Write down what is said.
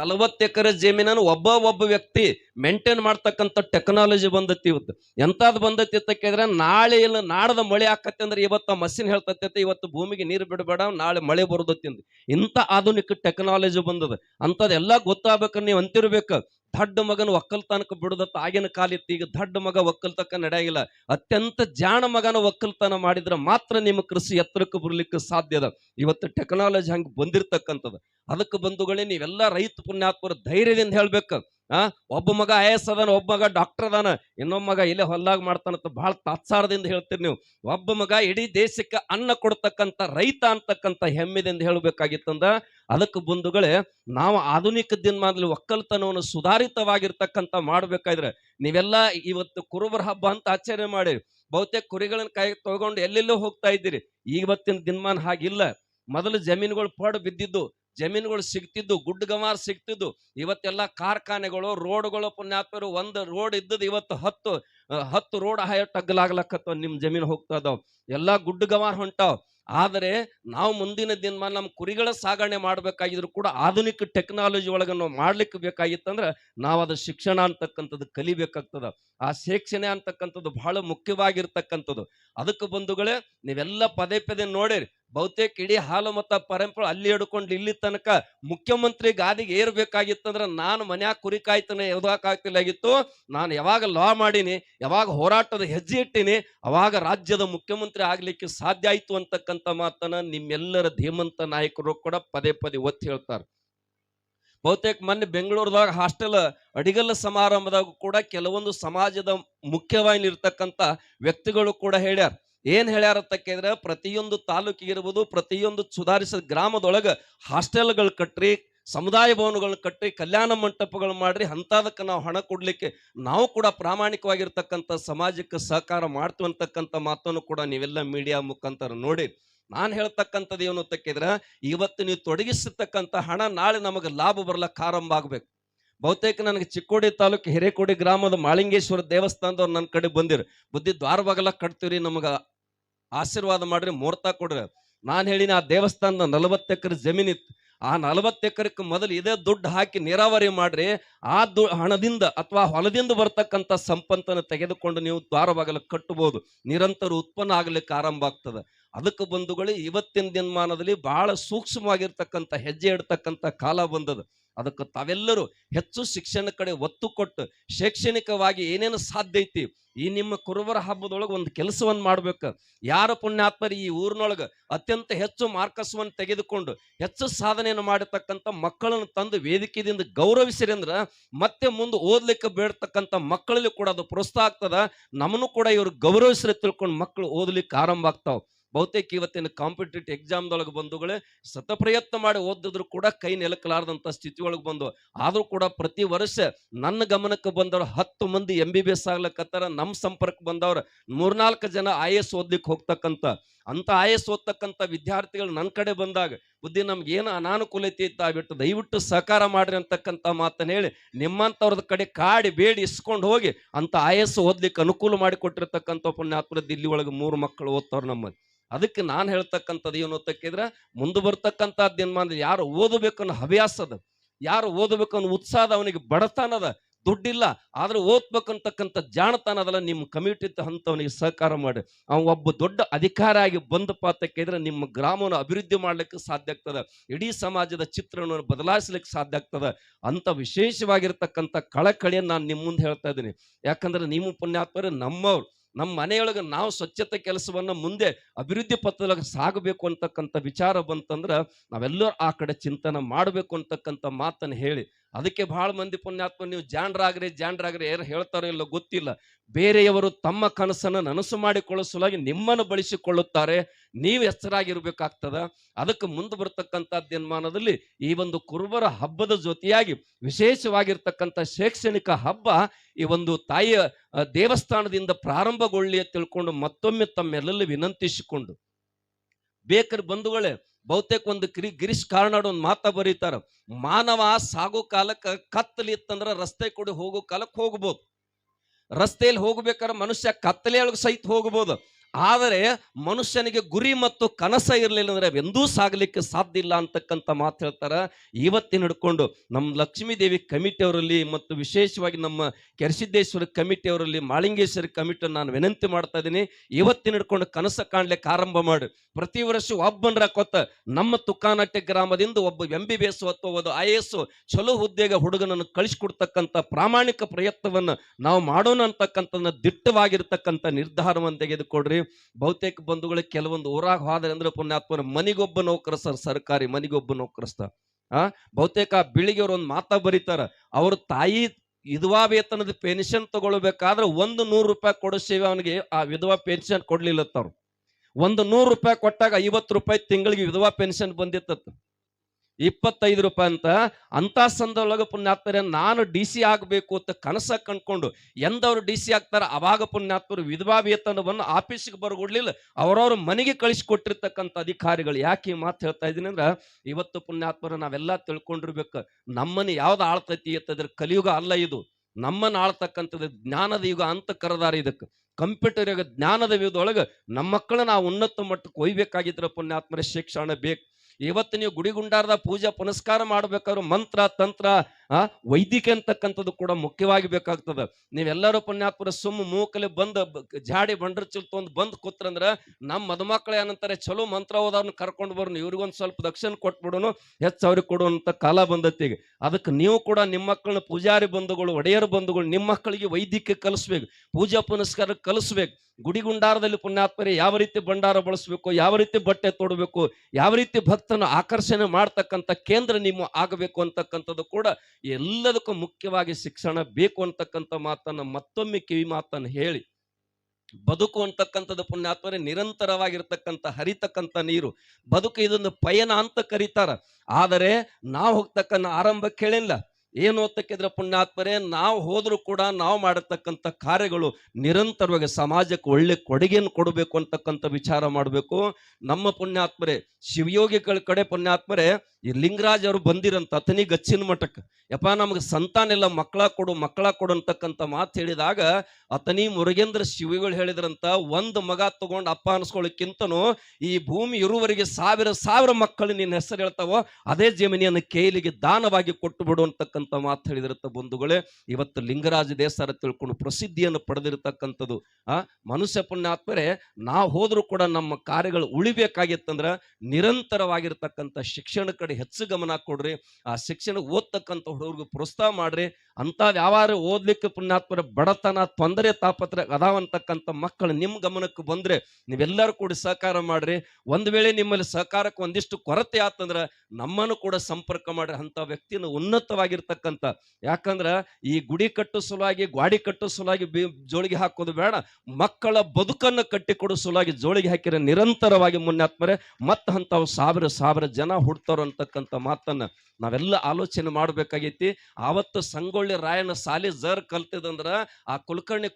ನಲವತ್ತು ಎಕರೆ ಜಮೀನನ್ನು ಒಬ್ಬ ಒಬ್ಬ ವ್ಯಕ್ತಿ ಮೇಂಟೈನ್ ಮಾಡ್ತಕ್ಕಂಥ ಟೆಕ್ನಾಲಜಿ ಬಂದತಿ ಇವತ್ತು. ಎಂತಾದ್ ಬಂದತಿ ಅಂತ ಕೇಳಿದ್ರೆ, ನಾಳೆ ಇಲ್ಲ, ನಾಡದ ಮಳೆ ಆಕತ್ತೆ ಅಂದ್ರೆ ಇವತ್ತು ಮಷಿನ್ ಹೇಳ್ತೈತೆ ಇವತ್ತು ಭೂಮಿಗೆ ನೀರು ಬಿಡಬೇಡ, ನಾಳೆ ಮಳೆ ಬರೋದತಿ ಅಂತ. ಇಂಥ ಆಧುನಿಕ ಟೆಕ್ನಾಲಜಿ ಬಂದದ. ಅಂಥದ್ದೆಲ್ಲ ಗೊತ್ತಾಗ್ಬೇಕು, ನೀವು ಅಂತಿರ್ಬೇಕು. ದಡ್ಡ ಮಗನ ಒಕ್ಕಲ್ತನಕ್ಕೆ ಬಿಡದ ಆಗಿನ ಕಾಲ ಇತ್ತು ಈಗ ದಡ್ಡ ಮಗ ಒಕ್ಕಲ್ತಕ್ಕ ನಡೆಯಲ್ಲ ಅತ್ಯಂತ ಜಾಣ ಮಗನ ಒಕ್ಕಲ್ತನ ಮಾಡಿದ್ರೆ ಮಾತ್ರ ನಿಮ್ಮ ಕೃಷಿ ಎತ್ತರಕ್ಕೆ ಬರ್ಲಿಕ್ಕೆ ಸಾಧ್ಯ ಅದ. ಇವತ್ತು ಟೆಕ್ನಾಲಜಿ ಹಂಗೆ ಬಂದಿರ್ತಕ್ಕಂಥದ್ದು ಅದಕ್ಕೆ ಬಂಧುಗಳೇ, ನೀವೆಲ್ಲ ರೈತ ಪುಣ್ಯಾತ್ಮರ ಧೈರ್ಯದಿಂದ ಹೇಳ್ಬೇಕು. ಆ, ಒಬ್ಬ ಮಗ ಐ ಎಸ್ ಅದಾನ, ಒಬ್ಬ ಮಗ ಡಾಕ್ಟರ್ ಅದಾನ, ಇನ್ನೊಬ್ಬ ಮಗ ಇಲ್ಲೇ ಹೊಲ್ದಾಗ ಮಾಡ್ತಾನಂತ ಬಹಳ ತಾತ್ಸಾರದಿಂದ ಹೇಳ್ತೀರಿ ನೀವು. ಒಬ್ಬ ಮಗ ಇಡೀ ದೇಶಕ್ಕೆ ಅನ್ನ ಕೊಡ್ತಕ್ಕಂಥ ರೈತ ಅಂತಕ್ಕಂಥ ಹೆಮ್ಮೆದಿಂದ ಹೇಳಬೇಕಾಗಿತ್ತಂದ ಅದಕ್ಕೆ ಬಂಧುಗಳೇ, ನಾವು ಆಧುನಿಕ ದಿನಮಾನದಲ್ಲಿ ಒಕ್ಕಲ್ತನವನ್ನು ಸುಧಾರಿತವಾಗಿರ್ತಕ್ಕಂಥ ಮಾಡ್ಬೇಕಾದ್ರೆ ನೀವೆಲ್ಲ ಇವತ್ತು ಕುರುಬರ ಹಬ್ಬ ಅಂತ ಆಚರಣೆ ಮಾಡಿ, ಬಹುತೇಕ ಕುರಿಗಳನ್ನ ಕೈ ತಗೊಂಡು ಎಲ್ಲೆಲ್ಲೋ ಹೋಗ್ತಾ ಇದ್ದೀರಿ. ಇವತ್ತಿನ ದಿನಮಾನ ಹಾಗಿಲ್ಲ. ಮೊದಲು ಜಮೀನುಗಳು ಪಡ್ ಬಿದ್ದಿದ್ದು, ಜಮೀನುಗಳು ಸಿಗ್ತಿದ್ದು ಗುಡ್ಡಗಮಾರ್ ಸಿಗ್ತಿದ್ದು, ಇವತ್ತೆಲ್ಲ ಕಾರ್ಖಾನೆಗಳು, ರೋಡ್ಗಳು, ಪುಣ್ಯಾತ್ಮರು, ಒಂದು ರೋಡ್ ಇದ್ದದ್ದು ಇವತ್ತು ಹತ್ತು ಹತ್ತು ರೋಡ್ ಹಾಯ ಟಗ್ಲಾಗ್ಲಕ್ಕತ್ತ ನಿಮ್ಮ ಜಮೀನು ಹೋಗ್ತಾ ಇದಾವ್. ಎಲ್ಲಾ ಗುಡ್ಡಗಮಾರ್ ಹೊಂಟಾವ್. ಆದರೆ ನಾವು ಮುಂದಿನ ದಿನಮಾನ ನಮ್ಮ ಕುರಿಗಳ ಸಾಗಣೆ ಮಾಡಬೇಕಾಗಿದ್ರು ಕೂಡ ಆಧುನಿಕ ಟೆಕ್ನಾಲಜಿ ಒಳಗೆ ನಾವು ಮಾಡ್ಲಿಕ್ಕೆ ಬೇಕಾಗಿತ್ತಂದ್ರೆ ನಾವು ಅದು ಶಿಕ್ಷಣ ಅಂತಕ್ಕಂಥದ್ದು ಕಲಿಬೇಕಾಗ್ತದ. ಆ ಶಿಕ್ಷಣ ಅಂತಕ್ಕಂಥದ್ದು ಬಹಳ ಮುಖ್ಯವಾಗಿರ್ತಕ್ಕಂಥದ್ದು. ಅದಕ್ಕೆ ಬಂಧುಗಳೇ, ನೀವೆಲ್ಲ ಪದೇ ಪದೇ ನೋಡಿರಿ ಬಹುತೇಕ ಇಡೀ ಹಾಲು ಮತ್ತು ಪರಂಪರೆ ಅಲ್ಲಿ ಹಿಡ್ಕೊಂಡು ಇಲ್ಲಿ ತನಕ ಮುಖ್ಯಮಂತ್ರಿ ಗಾದಿಗೆ ಏರ್ಬೇಕಾಗಿತ್ತಂದ್ರೆ ನಾನು ಮನ್ಯಾಗ ಕುರಿ ಕಾಯ್ತಾನೆ ಆಗಿತ್ತು ನಾನು ಯಾವಾಗ ಲಾ ಮಾಡೀನಿ, ಯಾವಾಗ ಹೋರಾಟದ ಹೆಜ್ಜೆ ಇಟ್ಟಿನಿ, ಅವಾಗ ರಾಜ್ಯದ ಮುಖ್ಯಮಂತ್ರಿ ಆಗ್ಲಿಕ್ಕೆ ಸಾಧ್ಯ ಆಯ್ತು ಅಂತಕ್ಕಂಥ ಮಾತನ್ನ ನಿಮ್ಮೆಲ್ಲರ ಧೀಮಂತ ನಾಯಕರು ಕೂಡ ಪದೇ ಪದೇ ಒತ್ತಿ ಹೇಳ್ತಾರೆ. ಬಹುತೇಕ ಮೊನ್ನೆ ಬೆಂಗಳೂರದಾಗ ಹಾಸ್ಟೆಲ್ ಅಡಿಗಲ್ಲ ಸಮಾರಂಭದಾಗ ಕೂಡ ಕೆಲವೊಂದು ಸಮಾಜದ ಮುಖ್ಯವಾಗಿ ಇರ್ತಕ್ಕಂಥ ವ್ಯಕ್ತಿಗಳು ಕೂಡ ಹೇಳ್ಯಾರ. ಏನ್ ಹೇಳ್ಯಾರ ಅಂತ ಕೇಳಿದ್ರೆ ಪ್ರತಿಯೊಂದು ತಾಲೂಕಿಗೆ ಇರ್ಬೋದು, ಪ್ರತಿಯೊಂದು ಸುಧಾರಿಸಿದ ಗ್ರಾಮದೊಳಗ ಹಾಸ್ಟೆಲ್ಗಳು ಕಟ್ಟ್ರಿ ಸಮುದಾಯ ಭವನಗಳನ್ನ ಕಟ್ಟಿ ಕಲ್ಯಾಣ ಮಂಟಪಗಳು ಮಾಡ್ರಿ, ಅಂಥದಕ್ಕೆ ನಾವು ಹಣ ಕೊಡ್ಲಿಕ್ಕೆ ನಾವು ಕೂಡ ಪ್ರಾಮಾಣಿಕವಾಗಿರ್ತಕ್ಕಂಥ ಸಮಾಜಕ್ಕೆ ಸಹಕಾರ ಮಾಡ್ತೀವಿ ಅಂತಕ್ಕಂಥ ಮಾತನ್ನು ಕೂಡ ನೀವೆಲ್ಲ ಮೀಡಿಯಾ ಮುಖಾಂತರ ನೋಡಿ. ನಾನು ಹೇಳ್ತಕ್ಕಂಥದ್ದು ಏನು ತಕ್ಕಿದ್ರೆ ಇವತ್ತು ನೀವು ತೊಡಗಿಸಿರ್ತಕ್ಕಂಥ ಹಣ ನಾಳೆ ನಮಗೆ ಲಾಭ ಬರ್ಲಕ್ಕೆ ಆರಂಭ ಆಗ್ಬೇಕು. ಬಹುತೇಕ ನನಗೆ ಚಿಕ್ಕೋಡಿ ತಾಲೂಕು, ಹಿರೇಕೋಡಿ ಗ್ರಾಮದ ಮಾಳಿಂಗೇಶ್ವರ ದೇವಸ್ಥಾನದವ್ರು ನನ್ನ ಕಡೆ ಬಂದಿರು. ಬುದ್ಧಿ ದ್ವಾರ ಬಾಗಲ ಕಟ್ತೀವ್ರಿ ನಮಗೆ ಆಶೀರ್ವಾದ ಮಾಡ್ರಿ ಮುಹೂರ್ತ ಕೊಡ್ರಿ. ನಾನು ಹೇಳಿನ ಆ ದೇವಸ್ಥಾನದ ನಲವತ್ತು ಎಕರೆ ಜಮೀನಿತ್ತು ಆ ನಲವತ್ತು ಎಕರೆಕ್ಕೆ ಮೊದಲು ಇದೇ ದುಡ್ಡು ಹಾಕಿ ನೀರಾವರಿ ಮಾಡ್ರಿ. ಆ ದು, ಹಣದಿಂದ ಅಥವಾ ಹೊಲದಿಂದ ಬರ್ತಕ್ಕಂಥ ಸಂಪತ್ತನ್ನು ತೆಗೆದುಕೊಂಡು ನೀವು ದ್ವಾರವಾಗಲು ಕಟ್ಟಬಹುದು. ನಿರಂತರ ಉತ್ಪನ್ನ ಆಗ್ಲಿಕ್ಕೆ ಆರಂಭ ಆಗ್ತದೆ. ಅದಕ್ಕೆ ಬಂಧುಗಳು, ಇವತ್ತಿನ ದಿನಮಾನದಲ್ಲಿ ಬಹಳ ಸೂಕ್ಷ್ಮವಾಗಿರ್ತಕ್ಕಂಥ ಹೆಜ್ಜೆ ಇಡ್ತಕ್ಕಂಥ ಕಾಲ ಬಂದದ. ಅದಕ್ಕೆ ತಾವೆಲ್ಲರೂ ಹೆಚ್ಚು ಶಿಕ್ಷಣ ಕಡೆ ಒತ್ತು ಕೊಟ್ಟು ಶೈಕ್ಷಣಿಕವಾಗಿ ಏನೇನು ಸಾಧ್ಯ ಐತಿ, ಈ ನಿಮ್ಮ ಕುರುಬರ ಹಬ್ಬದೊಳಗೆ ಒಂದು ಕೆಲಸವನ್ನು ಮಾಡ್ಬೇಕು. ಯಾರ ಪುಣ್ಯಾತ್ಮರು ಈ ಊರಿನೊಳಗೆ ಅತ್ಯಂತ ಹೆಚ್ಚು ಮಾರ್ಕಸವನ್ನು ತೆಗೆದುಕೊಂಡು ಹೆಚ್ಚು ಸಾಧನೆಯನ್ನು ಮಾಡಿರ್ತಕ್ಕಂಥ ಮಕ್ಕಳನ್ನು ತಂದು ವೇದಿಕೆಯಿಂದ ಗೌರವಿಸಿರಿ ಅಂದ್ರ ಮತ್ತೆ ಮುಂದೆ ಓದ್ಲಿಕ್ಕೆ ಬೇಡ್ತಕ್ಕಂಥ ಮಕ್ಕಳಲ್ಲಿ ಕೂಡ ಅದು ಪ್ರೋತ್ಸಾಹ ಆಗ್ತದ. ನಮ್ಮನ್ನು ಕೂಡ ಇವರು ಗೌರವಿಸ್ರಿ ತಿಳ್ಕೊಂಡು ಮಕ್ಕಳು ಓದ್ಲಿಕ್ಕೆ ಆರಂಭ ಆಗ್ತಾವ. ಬಹುತೇಕ ಇವತ್ತಿನ ಕಾಂಪಿಟೇಟಿವ್ ಎಕ್ಸಾಮ್ದೊಳಗೆ ಬಂಧುಗಳೇ ಸತಪ್ರಯತ್ನ ಮಾಡಿ ಓದಿದ್ರು ಕೂಡ ಕೈ ನೆಲಕಲಾರದಂಥ ಸ್ಥಿತಿ ಒಳಗೆ ಬಂದು. ಆದರೂ ಕೂಡ ಪ್ರತಿ ವರ್ಷ ನನ್ನ ಗಮನಕ್ಕೆ ಬಂದವರು ಹತ್ತು ಮಂದಿ ಎಂ ಬಿ ಬಿ ಎಸ್ ಆಗ್ಲಕ್ಕತ್ತಾರ ನಮ್ಮ ಸಂಪರ್ಕ ಬಂದವ್ರ ಮೂರ್ನಾಲ್ಕು ಜನ ಐ ಎಸ್ ಓದ್ಲಿಕ್ಕೆ ಹೋಗ್ತಕ್ಕಂಥ. ಅಂತ ಐ ಎಸ್ ಓದ್ತಕ್ಕಂಥ ವಿದ್ಯಾರ್ಥಿಗಳು ನನ್ನ ಕಡೆ ಬಂದಾಗ ಬುದ್ಧಿ ನಮ್ಗೆ ಏನು ಅನಾನುಕೂಲತೆ ಇತ್ತು ಬಿಟ್ಟು ದಯವಿಟ್ಟು ಸಹಕಾರ ಮಾಡ್ರಿ ಅಂತಕ್ಕಂಥ ಮಾತನ್ನು ಹೇಳಿ, ನಿಮ್ಮಂಥವ್ರದ ಕಡೆ ಕಾಡಿ ಬೇಡಿ ಇಸ್ಕೊಂಡು ಹೋಗಿ, ಅಂತ ಆಯಸ್ಸು ಓದ್ಲಿಕ್ಕೆ ಅನುಕೂಲ ಮಾಡಿ ಕೊಟ್ಟಿರ್ತಕ್ಕಂಥ ಪುಣ್ಯಾತ್ಮರ ದಿಲ್ಲಿ ಒಳಗೆ ಮೂರು ಮಕ್ಕಳು ಓದ್ತವ್ರು ನಮ್ಮಲ್ಲಿ. ಅದಕ್ಕೆ ನಾನು ಹೇಳ್ತಕ್ಕಂಥದ್ದು ಏನು ಅಂತಕ್ಕಿದ್ರೆ ಮುಂದೆ ಬರ್ತಕ್ಕಂಥ ದಿನಮಾನ ಯಾರು ಓದಬೇಕು ಅನ್ನೋ ಹವ್ಯಾಸ ಅದ, ಯಾರು ಓದಬೇಕು ಅನ್ನೋ ಉತ್ಸಾಹ ಅವನಿಗೆ ಬಡತನದ ದುಡ್ಡಿಲ್ಲ, ಆದ್ರೆ ಓದ್ಬೇಕಂತಕ್ಕಂಥ ಜಾಣತನ ಅದಲ್ಲ ನಿಮ್ಮ ಕಮಿಟಿ ಹಂತವನಿಗೆ ಸಹಕಾರ ಮಾಡಿ. ಅವ ಒಬ್ಬ ದೊಡ್ಡ ಅಧಿಕಾರ ಆಗಿ ಬಂದಪ್ಪ ಅಂತ ನಿಮ್ಮ ಗ್ರಾಮವನ್ನು ಅಭಿವೃದ್ಧಿ ಮಾಡ್ಲಿಕ್ಕೆ ಸಾಧ್ಯ ಆಗ್ತದೆ. ಇಡೀ ಸಮಾಜದ ಚಿತ್ರಣವನ್ನು ಬದಲಾಯಿಸ್ಲಿಕ್ಕೆ ಸಾಧ್ಯ ಆಗ್ತದೆ. ಅಂತ ವಿಶೇಷವಾಗಿರ್ತಕ್ಕಂಥ ಕಳಕಳಿಯನ್ನು ನಾನು ನಿಮ್ಮ ಮುಂದೆ ಹೇಳ್ತಾ ಇದ್ದೀನಿ. ಯಾಕಂದ್ರೆ ನಿಮ್ಮ ಪುಣ್ಯಾತ್ಮರು ನಮ್ಮವ್ರು. ನಮ್ಮ ಮನೆಯೊಳಗೆ ನಾವು ಸ್ವಚ್ಛತೆ ಕೆಲಸವನ್ನು ಮುಂದೆ ಅಭಿವೃದ್ಧಿ ಪಥದೊಳಗೆ ಸಾಗಬೇಕು ಅಂತಕ್ಕಂಥ ವಿಚಾರ ಬಂತಂದ್ರೆ ನಾವೆಲ್ಲರೂ ಆ ಕಡೆ ಚಿಂತನೆ ಮಾಡಬೇಕು ಅಂತಕ್ಕಂಥ ಮಾತನ್ನು ಹೇಳಿ ಅದಕ್ಕೆ ಬಹಳ ಮಂದಿ ಪುಣ್ಯಾತ್ಮ, ನೀವು ಜಾಣರಾಗ್ರಿ ಜಾಣರಾಗ್ರಿ ಏನು ಹೇಳ್ತಾರೋ ಇಲ್ಲೋ ಗೊತ್ತಿಲ್ಲ. ಬೇರೆಯವರು ತಮ್ಮ ಕನಸನ್ನು ನನಸು ಮಾಡಿಕೊಳ್ಳೋ ಸಲುವಾಗಿ ನಿಮ್ಮನ್ನು ಬಳಸಿಕೊಳ್ಳುತ್ತಾರೆ. ನೀವು ಹೆಸರಾಗಿರ್ಬೇಕಾಗ್ತದ ಅದಕ್ಕೆ ಮುಂದೆ ಬರ್ತಕ್ಕಂಥ ದಿನಮಾನದಲ್ಲಿ ಈ ಒಂದು ಕುರುಬರ ಹಬ್ಬದ ಜೊತೆಯಾಗಿ ವಿಶೇಷವಾಗಿರ್ತಕ್ಕಂಥ ಶೈಕ್ಷಣಿಕ ಹಬ್ಬ ಈ ಒಂದು ತಾಯಿಯ ದೇವಸ್ಥಾನದಿಂದ ಪ್ರಾರಂಭಗೊಳ್ಳಿ ಅಂತ ತಿಳ್ಕೊಂಡು ಮತ್ತೊಮ್ಮೆ ತಮ್ಮೆಲ್ಲಲ್ಲಿ ವಿನಂತಿಸಿಕೊಂಡು. ಬೇಕರ್ ಬಂಧುಗಳೇ ಬಹುತೇಕ ಒಂದು ಗಿರಿ ಗಿರೀಶ್ ಕಾರ್ನಾಡ್ ಒಂದು ಮಾತ ಬರೀತಾರ, ಮಾನವ ಸಾಗೋ ಕಾಲಕ್ಕೆ ಕತ್ತಲಿ ಇತ್ತಂದ್ರೆ ರಸ್ತೆ ಕೊಡಿ ಹೋಗೋ ಕಾಲಕ್ಕೆ ಹೋಗ್ಬೋದು. ರಸ್ತೆಯಲ್ಲಿ ಹೋಗ್ಬೇಕಾದ್ರೆ ಮನುಷ್ಯ ಕತ್ತಲೆಯೊಳಗೆ ಸಹಿತ ಹೋಗ್ಬೋದು. ಆದರೆ ಮನುಷ್ಯನಿಗೆ ಗುರಿ ಮತ್ತು ಕನಸ ಇರಲಿಲ್ಲ ಅಂದ್ರೆ ಎಂದೂ ಸಾಗಲಿಕ್ಕೆ ಸಾಧ್ಯ ಇಲ್ಲ ಅಂತಕ್ಕಂಥ ಮಾತು ಹೇಳ್ತಾರೆ. ಇವತ್ತಿನ ಹಿಡ್ಕೊಂಡು ನಮ್ಮ ಲಕ್ಷ್ಮೀ ದೇವಿ ಕಮಿಟಿಯವರಲ್ಲಿ ಮತ್ತು ವಿಶೇಷವಾಗಿ ನಮ್ಮ ಕೆರಸಿದ್ದೇಶ್ವರ ಕಮಿಟಿಯವರಲ್ಲಿ ಮಾಳಿಂಗೇಶ್ವರ ಕಮಿಟಿ ನಾನು ವಿನಂತಿ ಮಾಡ್ತಾ ಇದ್ದೀನಿ. ಇವತ್ತಿನ ಹಿಡ್ಕೊಂಡು ಕನಸ ಕಾಣ್ಲಿಕ್ಕೆ ಆರಂಭ ಮಾಡಿ. ಪ್ರತಿ ವರ್ಷ ಒಬ್ಬನರ ಕೊತ್ತ ನಮ್ಮ ತುಕಾನಟ್ಟೆ ಗ್ರಾಮದಿಂದ ಒಬ್ಬ ಎಂ ಬಿ ಬಿ ಅಥವಾ ಒಂದು ಐ ಎಸ್ ಚಲೋ ಹುದ್ದೆಗೆ ಹುಡುಗನನ್ನು ಕಳಿಸ್ಕೊಡ್ತಕ್ಕಂಥ ಪ್ರಾಮಾಣಿಕ ಪ್ರಯತ್ನವನ್ನು ನಾವು ಮಾಡೋಣ ಅಂತಕ್ಕಂಥ ದಿಟ್ಟವಾಗಿರ್ತಕ್ಕಂಥ ನಿರ್ಧಾರವನ್ನು ತೆಗೆದುಕೊಡ್ರಿ. ಬಹುತೇಕ ಬಂಧುಗಳು ಕೆಲವೊಂದು ಊರಾಗ ಹೋದ್ರೆ ಅಂದ್ರೆ ಪುಣ್ಯಾತ್ಮ ಮನಿಗೊಬ್ಬ ನೌಕರ ಸರ್ ಸರ್ಕಾರಿ ಮನಿಗೊಬ್ಬ ನೌಕರಸ್ತ ಆ, ಬಹುತೇಕ ಬಿಳಿಗೆ ಅವ್ರ ಒಂದು ಮಾತಾ ಬರೀತಾರ, ಅವ್ರ ತಾಯಿ ವಿಧವಾ ವೇತನದ ಪೆನ್ಷನ್ ತಗೊಳ್ಬೇಕಾದ್ರೆ ಒಂದು ನೂರು ರೂಪಾಯಿ ಕೊಡೋ ಸೇವೆ ಅವನಿಗೆ, ಆ ವಿಧವಾ ಪೆನ್ಷನ್ ಕೊಡ್ಲಿಲ್ಲತ್ತವ್ರು. ಒಂದು ನೂರು ರೂಪಾಯಿ ಕೊಟ್ಟಾಗ ಐವತ್ತು ರೂಪಾಯಿ ತಿಂಗಳಿಗೆ ವಿಧವಾ ಪೆನ್ಷನ್ ಬಂದಿತ್ತ ಇಪ್ಪತ್ತೈದು ರೂಪಾಯಿ ಅಂತ ಅಂತ ಸಂದರ್ಭದೊಳಗೆ ಪುಣ್ಯಾತ್ಮರೆ, ನಾನು ಡಿ ಸಿ ಆಗಬೇಕು ಅಂತ ಕನಸ ಕಂಡ್ಕೊಂಡು ಎಂದವರು ಡಿ ಸಿ ಆಗ್ತಾರ ಅವಾಗ ಪುಣ್ಯಾತ್ಮರು ವಿಧವಾ ವೇತನವನ್ನು ಆಫೀಸಿಗೆ ಬರಗೊಡ್ಲಿಲ್ಲ. ಅವರವ್ರ ಮನೆಗೆ ಕಳಿಸಿಕೊಟ್ಟಿರ್ತಕ್ಕಂಥ ಅಧಿಕಾರಿಗಳು ಯಾಕೆ ಈ ಮಾತು ಹೇಳ್ತಾ ಇದ್ದೀನಿ ಅಂದ್ರೆ, ಇವತ್ತು ಪುಣ್ಯಾತ್ಮರು, ನಾವೆಲ್ಲ ತಿಳ್ಕೊಂಡಿರ್ಬೇಕು. ನಮ್ಮನ್ನು ಯಾವ್ದು ಆಳ್ತೈತಿ ಅಂತಂದ್ರೆ ಕಲಿಯುಗ ಅಲ್ಲ ಇದು. ನಮ್ಮನ್ನು ಆಳ್ತಕ್ಕಂಥದ್ದು ಜ್ಞಾನದ ಯುಗ ಅಂತ ಕರೆದಾರ ಇದಕ್ಕೆ. ಕಂಪ್ಯೂಟರ್ ಯುಗ, ಜ್ಞಾನದ ಯುಗದೊಳಗೆ ನಮ್ಮ ಮಕ್ಕಳನ್ನ ನಾವು ಉನ್ನತ ಮಟ್ಟಕ್ಕೆ ಒಯ್ಬೇಕಾಗಿದ್ರೆ ಪುಣ್ಯಾತ್ಮರ ಶಿಕ್ಷಣ ಬೇಕು. ಇವತ್ತು ನೀವು ಗುಡಿಗುಂಡಾರದ ಪೂಜೆ ಪುನಸ್ಕಾರ ಮಾಡಬೇಕಾದ್ರೂ ಮಂತ್ರ ತಂತ್ರ ಆ? ವೈದಿಕ ಅಂತಕ್ಕಂಥದ್ದು ಕೂಡ ಮುಖ್ಯವಾಗಿ ಬೇಕಾಗ್ತದೆ. ನೀವೆಲ್ಲರೂ ಪುಣ್ಯಾತ್ಮರ ಸುಮ್ಮ ಮೂಕಲಿ ಬಂದ ಜಾಡಿ ಬಂಡ್ರ ಚಿಲ್ ಬಂದು ಕೂತ್ರಂದ್ರ ನಮ್ಮ ಮದುಮಕ್ಕಳು ಏನಂತಾರೆ, ಚಲೋ ಮಂತ್ರ ಓದವ್ರನ್ನ ಕರ್ಕೊಂಡು ಬರೋನು, ಇವ್ರಿಗೊಂದು ಸ್ವಲ್ಪ ದಕ್ಷಿಣ ಕೊಟ್ಬಿಡೋನು, ಹೆಚ್ಚು ಅವ್ರಿಗೆ ಕೊಡುವಂತ ಕಾಲ ಬಂದತ್ತಿಗೆ ಅದಕ್ಕೆ ನೀವು ಕೂಡ ನಿಮ್ಮ ಮಕ್ಕಳನ್ನ ಪೂಜಾರಿ ಬಂಧುಗಳು, ಒಡೆಯರ್ ಬಂಧುಗಳು, ನಿಮ್ಮ ಮಕ್ಕಳಿಗೆ ವೈದ್ಯಕ್ಕೆ ಕಲಿಸ್ಬೇಕು, ಪೂಜಾ ಪುನಸ್ಕಾರ ಕಲಿಸ್ಬೇಕು. ಗುಡಿಗುಂಡಾರದಲ್ಲಿ ಪುಣ್ಯಾತ್ಮರಿ ಯಾವ ರೀತಿ ಭಂಡಾರ ಬಳಸಬೇಕು, ಯಾವ ರೀತಿ ಬಟ್ಟೆ ತೊಡಬೇಕು, ಯಾವ ರೀತಿ ಭಕ್ತನ ಆಕರ್ಷಣೆ ಮಾಡ್ತಕ್ಕಂಥ ಕೇಂದ್ರ ನಿಮ್ಮ ಆಗಬೇಕು ಅಂತಕ್ಕಂಥದ್ದು ಕೂಡ ಎಲ್ಲದಕ್ಕೂ ಮುಖ್ಯವಾಗಿ ಶಿಕ್ಷಣ ಬೇಕು ಅಂತಕ್ಕಂಥ ಮಾತನ್ನ ಮತ್ತೊಮ್ಮೆ ಕಿವಿ ಮಾತನ್ನು ಹೇಳಿ. ಬದುಕು ಅಂತಕ್ಕಂಥದ್ದು ಪುಣ್ಯಾತ್ಮರೆ ನಿರಂತರವಾಗಿರ್ತಕ್ಕಂಥ, ಹರಿತಕ್ಕಂಥ ನೀರು. ಬದುಕು ಇದೊಂದು ಪಯಣ ಅಂತ ಕರೀತಾರ. ಆದರೆ ನಾವು ಹೋಗ್ತಕ್ಕಂಥ ಆರಂಭ ಕೇಳಿಲ್ಲ ಏನು ಓದ್ತಕ್ಕಿದ್ರೆ ಪುಣ್ಯಾತ್ಮರೇ, ನಾವು ಹೋದ್ರೂ ಕೂಡ ನಾವು ಮಾಡತಕ್ಕಂಥ ಕಾರ್ಯಗಳು ನಿರಂತರವಾಗಿ ಸಮಾಜಕ್ಕೆ ಒಳ್ಳೆ ಕೊಡುಗೆಯನ್ನು ಕೊಡಬೇಕು ಅಂತಕ್ಕಂಥ ವಿಚಾರ ಮಾಡಬೇಕು. ನಮ್ಮ ಪುಣ್ಯಾತ್ಮರೇ, ಶಿವಯೋಗಿಗಳ ಕಡೆ ಪುಣ್ಯಾತ್ಮರೇ ಈ ಲಿಂಗರಾಜ್ ಅವರು ಬಂದಿರಂತ ಅತನಿ ಗಚ್ಚಿನ ಮಠಕ್ಕೆ. ಯಪ್ಪ ನಮಗೆ ಸಂತಾನ ಇಲ್ಲ ಮಕ್ಕಳ ಕೊಡು ಮಕ್ಕಳ ಕೊಡು ಅಂತಕ್ಕಂಥ ಮಾತು ಹೇಳಿದಾಗ ಅತನಿ ಮುರುಗೇಂದ್ರ ಶಿವಿಗಳು ಹೇಳಿದ್ರಂತ, ಒಂದು ಮಗ ತಗೊಂಡು ಅಪ್ಪ ಅನ್ಸ್ಕೊಳ್ಳೋಕ್ಕಿಂತನೂ ಈ ಭೂಮಿ ಇರುವವರಿಗೆ ಸಾವಿರ ಸಾವಿರ ಮಕ್ಕಳು ನಿನ್ನ ಹೆಸರು ಹೇಳ್ತಾವೋ, ಅದೇ ಜಮೀನಿಯನ್ನು ಕೈಲಿಗೆ ದಾನವಾಗಿ ಕೊಟ್ಟು ಬಿಡು ಅಂತಕ್ಕಂಥ ಮಾತು ಹೇಳಿದಿರತ್ತ ಬಂಧುಗಳೇ. ಇವತ್ತು ಲಿಂಗರಾಜ ದೇಸಾರ ತಿಳ್ಕೊಂಡು ಪ್ರಸಿದ್ಧಿಯನ್ನು ಪಡೆದಿರತಕ್ಕಂಥದ್ದು, ಆ, ಮನುಷ್ಯ ಪುಣ್ಯಾತ್ಮರೆ ನಾವು ಹೋದ್ರೂ ಕೂಡ ನಮ್ಮ ಕಾರ್ಯಗಳು ಉಳಿಬೇಕಾಗಿತ್ತಂದ್ರ ನಿರಂತರವಾಗಿರ್ತಕ್ಕಂಥ ಶಿಕ್ಷಣ ಹೆಚ್ಚು ಗಮನ ಕೊಡ್ರಿ, ಆ ಶಿಕ್ಷಣ ಓದ್ತಕ್ಕಂಥ ಹುಡುಗರಿಗೆ ಪ್ರೋತ್ಸಾಹ ಮಾಡ್ರಿ. ಅಂತ ವ್ಯಾವಾರ ಓದ್ಲಿಕ್ಕೆ ಪುಣ್ಯಾತ್ಮರ ಬಡತನ, ತೊಂದರೆ ತಾಪತ್ರ ಅದಾವಂತಕ್ಕಂಥ ಮಕ್ಕಳು ನಿಮ್ಮ ಗಮನಕ್ಕೆ ಬಂದ್ರೆ ನೀವೆಲ್ಲರೂ ಕೂಡ ಸಹಕಾರ ಮಾಡ್ರಿ. ಒಂದ್ ವೇಳೆ ನಿಮ್ಮಲ್ಲಿ ಸಹಕಾರಕ್ಕೆ ಒಂದಿಷ್ಟು ಕೊರತೆ ಆತಂದ್ರೆ ನಮ್ಮನ್ನು ಕೂಡ ಸಂಪರ್ಕ ಮಾಡ್ರಿ. ಅಂತ ವ್ಯಕ್ತಿನ ಉನ್ನತವಾಗಿರ್ತಕ್ಕಂಥ, ಯಾಕಂದ್ರ ಈ ಗುಡಿ ಕಟ್ಟು ಸಲುವಾಗಿ, ಗ್ವಾಡಿ ಕಟ್ಟು ಸಲುವಾಗಿ ಬಿ- ಜೋಳಿಗೆ ಹಾಕೋದು ಬೇಡ. ಮಕ್ಕಳ ಬದುಕನ್ನು ಕಟ್ಟಿಕೊಡೋ ಸಲುವಾಗಿ ಜೋಳಿಗೆ ಹಾಕಿರ ನಿರಂತರವಾಗಿ ಮುನ್ನಾತ್ಮರೆ ಮತ್ತ ಅಂತಾವ್ ಸಾವಿರ ಸಾವಿರ ಜನ ಹುಡ್ತಾರೋ ಅಂತಕ್ಕಂಥ ಮಾತನ್ನ ನಾವೆಲ್ಲ ಆಲೋಚನೆ ಮಾಡ್ಬೇಕಾಗೈತಿ. ಆವತ್ತು ಸಂಗೊಳ್ಳಿ ರಾಯನ ಸಾಲಿ ಜರ್ ಕಲ್ತಿದಂದ್ರ ಆ ಕುಲಕರ್ಣಿ